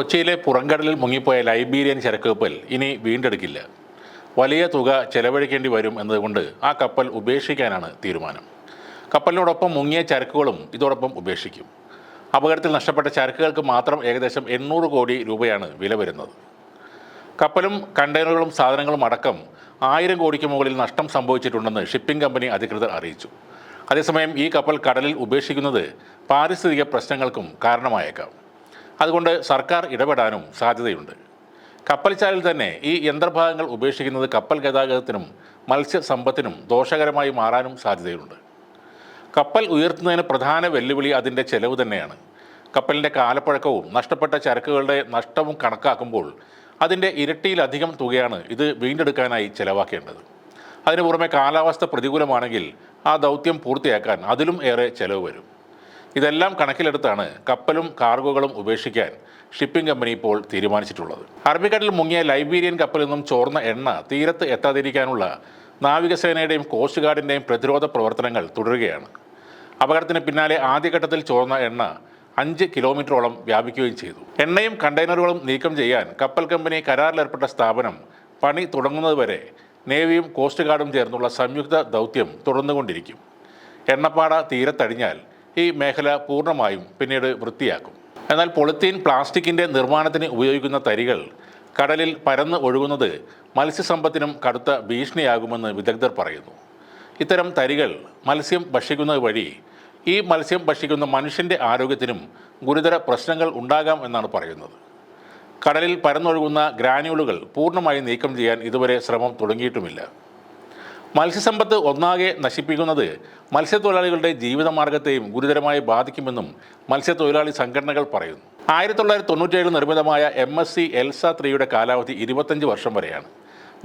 കൊച്ചിയിലെ പുറംകടലിൽ മുങ്ങിപ്പോയ ലൈബീരിയൻ ചരക്ക് കപ്പൽ ഇനി വീണ്ടെടുക്കില്ല. വലിയ തുക ചെലവഴിക്കേണ്ടി വരും എന്നതുകൊണ്ട് ആ കപ്പൽ ഉപേക്ഷിക്കാനാണ് തീരുമാനം. കപ്പലിനോടൊപ്പം മുങ്ങിയ ചരക്കുകളും ഇതോടൊപ്പം ഉപേക്ഷിക്കും. അപകടത്തിൽ നഷ്ടപ്പെട്ട ചരക്കുകൾക്ക് മാത്രം ഏകദേശം എണ്ണൂറ് കോടി രൂപയാണ് വില വരുന്നത്. കപ്പലും കണ്ടെയ്നറുകളും സാധനങ്ങളും അടക്കം ആയിരം കോടിക്ക് മുകളിൽ നഷ്ടം സംഭവിച്ചിട്ടുണ്ടെന്ന് ഷിപ്പിംഗ് കമ്പനി അധികൃതർ അറിയിച്ചു. അതേസമയം ഈ കപ്പൽ കടലിൽ ഉപേക്ഷിക്കുന്നത് പാരിസ്ഥിതിക പ്രശ്നങ്ങൾക്കും കാരണമായേക്കാം. അതുകൊണ്ട് സർക്കാർ ഇടപെടാനും സാധ്യതയുണ്ട്. കപ്പൽച്ചാലിൽ തന്നെ ഈ യന്ത്രഭാഗങ്ങൾ ഉപേക്ഷിക്കുന്നത് കപ്പൽ ഗതാഗതത്തിനും മത്സ്യസമ്പത്തിനും ദോഷകരമായി മാറാനും സാധ്യതയുണ്ട്. കപ്പൽ ഉയർത്തുന്നതിന് പ്രധാന വെല്ലുവിളി അതിന്റെ ചെലവ് തന്നെയാണ്. കപ്പലിന്റെ കാലപ്പഴക്കവും നഷ്ടപ്പെട്ട ചരക്കുകളുടെ നഷ്ടവും കണക്കാക്കുമ്പോൾ അതിന്റെ ഇരട്ടിയിലധികം തുകയാണ് ഇത് വീണ്ടെടുക്കാനായി ചെലവാക്കേണ്ടത്. അതിനു പുറമെ കാലാവസ്ഥ പ്രതികൂലമാണെങ്കിൽ ആ ദൗത്യം പൂർത്തിയാക്കാൻ അതിലും ഏറെ ചെലവ് വരും. ഇതെല്ലാം കണക്കിലെടുത്താണ് കപ്പലും കാർഗോകളും ഉപേക്ഷിക്കാൻ ഷിപ്പിംഗ് കമ്പനി ഇപ്പോൾ തീരുമാനിച്ചിട്ടുള്ളത്. അറബിക്കടലിൽ മുങ്ങിയ ലൈബീരിയൻ കപ്പലിൽ നിന്നും ചോർന്ന എണ്ണ തീരത്ത് എത്താതിരിക്കാനുള്ള നാവികസേനയുടെയും കോസ്റ്റ് ഗാർഡിന്റെയും പ്രതിരോധ പ്രവർത്തനങ്ങൾ തുടരുകയാണ്. അപകടത്തിന് പിന്നാലെ ആദ്യഘട്ടത്തിൽ ചോർന്ന എണ്ണ അഞ്ച് കിലോമീറ്ററോളം വ്യാപിക്കുകയും ചെയ്തു. എണ്ണയും കണ്ടെയ്നറുകളും നീക്കം ചെയ്യാൻ കപ്പൽ കമ്പനി കരാറിലേർപ്പെട്ട സ്ഥാപനം പണി തുടങ്ങുന്നതുവരെ നേവിയും കോസ്റ്റ് ഗാർഡും ചേർന്നുള്ള സംയുക്ത ദൗത്യം തുടർന്നുകൊണ്ടിരിക്കും. എണ്ണപ്പാട തീരത്തടിഞ്ഞാൽ ഈ മേഖല പൂർണമായും പിന്നീട് വൃത്തിയാക്കും. എന്നാൽ പൊളിത്തീൻ പ്ലാസ്റ്റിക്കിന്റെ നിർമ്മാണത്തിന് ഉപയോഗിക്കുന്ന തരികൾ കടലിൽ പരന്ന് ഒഴുകുന്നത് മത്സ്യസമ്പത്തിനും കടുത്ത ഭീഷണിയാകുമെന്ന് വിദഗ്ധർ പറയുന്നു. ഇത്തരം തരികൾ മത്സ്യം ഭക്ഷിക്കുന്നത് വഴി ഈ മത്സ്യം ഭക്ഷിക്കുന്ന മനുഷ്യന്റെ ആരോഗ്യത്തിനും ഗുരുതര പ്രശ്നങ്ങൾ ഉണ്ടാകാം എന്നാണ് പറയുന്നത്. കടലിൽ പരന്നൊഴുകുന്ന ഗ്രാനുകളുകൾ പൂർണമായി നീക്കം ചെയ്യാൻ ഇതുവരെ ശ്രമം തുടങ്ങിയിട്ടുമില്ല. മത്സ്യസമ്പത്ത് ഒന്നാകെ നശിപ്പിക്കുന്നത് മത്സ്യത്തൊഴിലാളികളുടെ ജീവിതമാർഗത്തെയും ഗുരുതരമായി ബാധിക്കുമെന്നും മത്സ്യത്തൊഴിലാളി സംഘടനകൾ പറയുന്നു. ആയിരത്തി തൊള്ളായിരത്തി തൊണ്ണൂറ്റേഴ് നിർമ്മിതമായ എം എസ് സി എൽസ ത്രീയുടെ കാലാവധി ഇരുപത്തഞ്ച് വർഷം വരെയാണ്.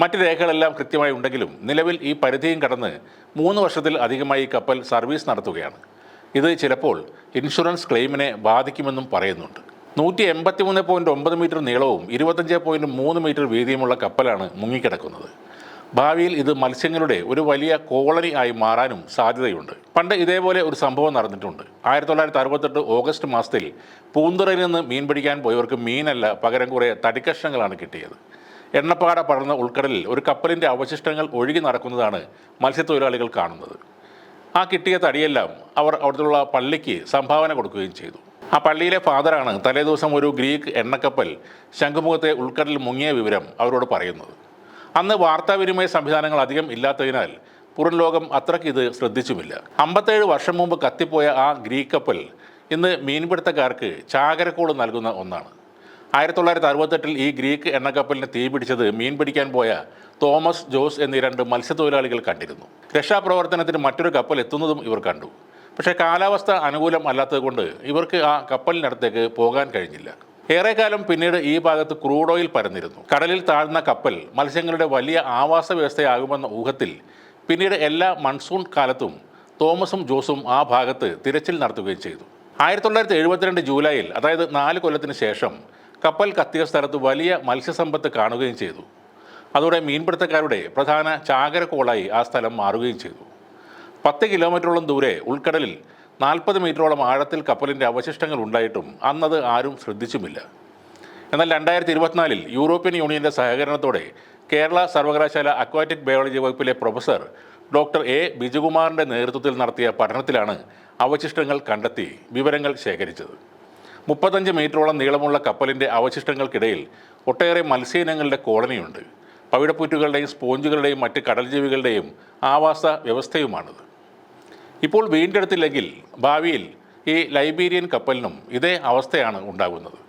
മറ്റ് രേഖകളെല്ലാം കൃത്യമായി ഉണ്ടെങ്കിലും നിലവിൽ ഈ പരിധിയും കടന്ന് മൂന്ന് വർഷത്തിൽ അധികമായി കപ്പൽ സർവീസ് നടത്തുകയാണ്. ഇത് ചിലപ്പോൾ ഇൻഷുറൻസ് ക്ലെയിമിനെ ബാധിക്കുമെന്നും പറയുന്നുണ്ട്. നൂറ്റി എൺപത്തി മൂന്ന് പോയിന്റ് ഒമ്പത് മീറ്റർ നീളവും ഇരുപത്തഞ്ച് പോയിന്റ് മൂന്ന് മീറ്റർ വീതിയുമുള്ള കപ്പലാണ് മുങ്ങിക്കിടക്കുന്നത്. ഭാവിയിൽ ഇത് മത്സ്യങ്ങളുടെ ഒരു വലിയ കോളനി ആയി മാറാനും സാധ്യതയുണ്ട്. പണ്ട് ഇതേപോലെ ഒരു സംഭവം നടന്നിട്ടുണ്ട്. ആയിരത്തി തൊള്ളായിരത്തി അറുപത്തെട്ട് ഓഗസ്റ്റ് മാസത്തിൽ പൂന്തുറയിൽ നിന്ന് മീൻ പിടിക്കാൻ പോയവർക്ക് മീനല്ല പകരം കുറേ തടിക്കഷ്ണങ്ങളാണ് കിട്ടിയത്. എണ്ണപ്പാട പടർന്ന ഉൾക്കടലിൽ ഒരു കപ്പലിന്റെ അവശിഷ്ടങ്ങൾ ഒഴുകി നടക്കുന്നതാണ് മത്സ്യത്തൊഴിലാളികൾ കാണുന്നത്. ആ കിട്ടിയ തടിയെല്ലാം അവർ അവിടുത്തെ പള്ളിക്ക് സംഭാവന കൊടുക്കുകയും ചെയ്തു. ആ പള്ളിയിലെ ഫാദറാണ് തലേദിവസം ഒരു ഗ്രീക്ക് എണ്ണക്കപ്പൽ ശംഖുമുഖത്തെ ഉൾക്കടലിൽ മുങ്ങിയ വിവരം അവരോട് പറയുന്നത്. അന്ന് വാർത്താവിനിമയ സംവിധാനങ്ങൾ അധികം ഇല്ലാത്തതിനാൽ പുറം ലോകം അത്രയ്ക്ക് ഇത് ശ്രദ്ധിച്ചുമില്ല. അമ്പത്തേഴ് വർഷം മുമ്പ് കത്തിപ്പോയ ആ ഗ്രീക്ക് കപ്പൽ ഇന്ന് മീൻപിടുത്തക്കാർക്ക് ചാകരക്കോട് നൽകുന്ന ഒന്നാണ്. ആയിരത്തി തൊള്ളായിരത്തി അറുപത്തെട്ടിൽ ഈ ഗ്രീക്ക് എണ്ണക്കപ്പലിന് തീ പിടിച്ചത് മീൻ പിടിക്കാൻ പോയ തോമസ് ജോസ് എന്നീ രണ്ട് മത്സ്യത്തൊഴിലാളികൾ കണ്ടിരുന്നു. രക്ഷാപ്രവർത്തനത്തിന് മറ്റൊരു കപ്പൽ എത്തുന്നതും ഇവർ കണ്ടു. പക്ഷേ കാലാവസ്ഥ അനുകൂലം അല്ലാത്തതുകൊണ്ട് ഇവർക്ക് ആ കപ്പലിനടുത്തേക്ക് പോകാൻ കഴിഞ്ഞില്ല. ഏറെക്കാലം പിന്നീട് ഈ ഭാഗത്ത് ക്രൂഡ് ഓയിൽ പരന്നിരുന്നു. കടലിൽ താഴ്ന്ന കപ്പൽ മത്സ്യങ്ങളുടെ വലിയ ആവാസ വ്യവസ്ഥയാകുമെന്ന ഊഹത്തിൽ പിന്നീട് എല്ലാ മൺസൂൺ കാലത്തും തോമസും ജോസും ആ ഭാഗത്ത് തിരച്ചിൽ നടത്തുകയും ചെയ്തു. ആയിരത്തി തൊള്ളായിരത്തി എഴുപത്തിരണ്ട് ജൂലൈയിൽ അതായത് നാല് കൊല്ലത്തിന് ശേഷം കപ്പൽ കത്തിയ സ്ഥലത്ത് വലിയ മത്സ്യസമ്പത്ത് കാണുകയും ചെയ്തു. അതോടെ മീൻപിടുത്തക്കാരുടെ പ്രധാന ചാകരക്കോളായി ആ സ്ഥലം മാറുകയും ചെയ്തു. പത്ത് കിലോമീറ്ററോളം ദൂരെ ഉൾക്കടലിൽ നാൽപ്പത് മീറ്ററോളം ആഴത്തിൽ കപ്പലിന്റെ അവശിഷ്ടങ്ങൾ ഉണ്ടായിട്ടും അന്നത് ആരും ശ്രദ്ധിച്ചുമില്ല. എന്നാൽ രണ്ടായിരത്തി ഇരുപത്തിനാലിൽ യൂറോപ്യൻ യൂണിയന്റെ സഹകരണത്തോടെ കേരള സർവകലാശാല അക്വാറ്റിക് ബയോളജി വകുപ്പിലെ പ്രൊഫസർ ഡോക്ടർ എ. ബിജുകുമാറിന്റെ നേതൃത്വത്തിൽ നടത്തിയ പഠനത്തിലാണ് അവശിഷ്ടങ്ങൾ കണ്ടെത്തി വിവരങ്ങൾ ശേഖരിച്ചത്. മുപ്പത്തഞ്ച് മീറ്ററോളം നീളമുള്ള കപ്പലിന്റെ അവശിഷ്ടങ്ങൾക്കിടയിൽ ഒട്ടേറെ മത്സ്യയിനങ്ങളുടെ കോളനിയുണ്ട്. പവിഴപ്പുറ്റുകളുടെയും സ്പോഞ്ചുകളുടെയും മറ്റ് കടൽജീവികളുടെയും ആവാസ വ്യവസ്ഥയുമാണിത്. ഇപ്പോൾ വീണ്ടെടുത്തില്ലെങ്കിൽ ഭാവിയിൽ ഈ ലൈബീരിയൻ കപ്പലിനും ഇതേ അവസ്ഥയാണ് ഉണ്ടാകുന്നത്.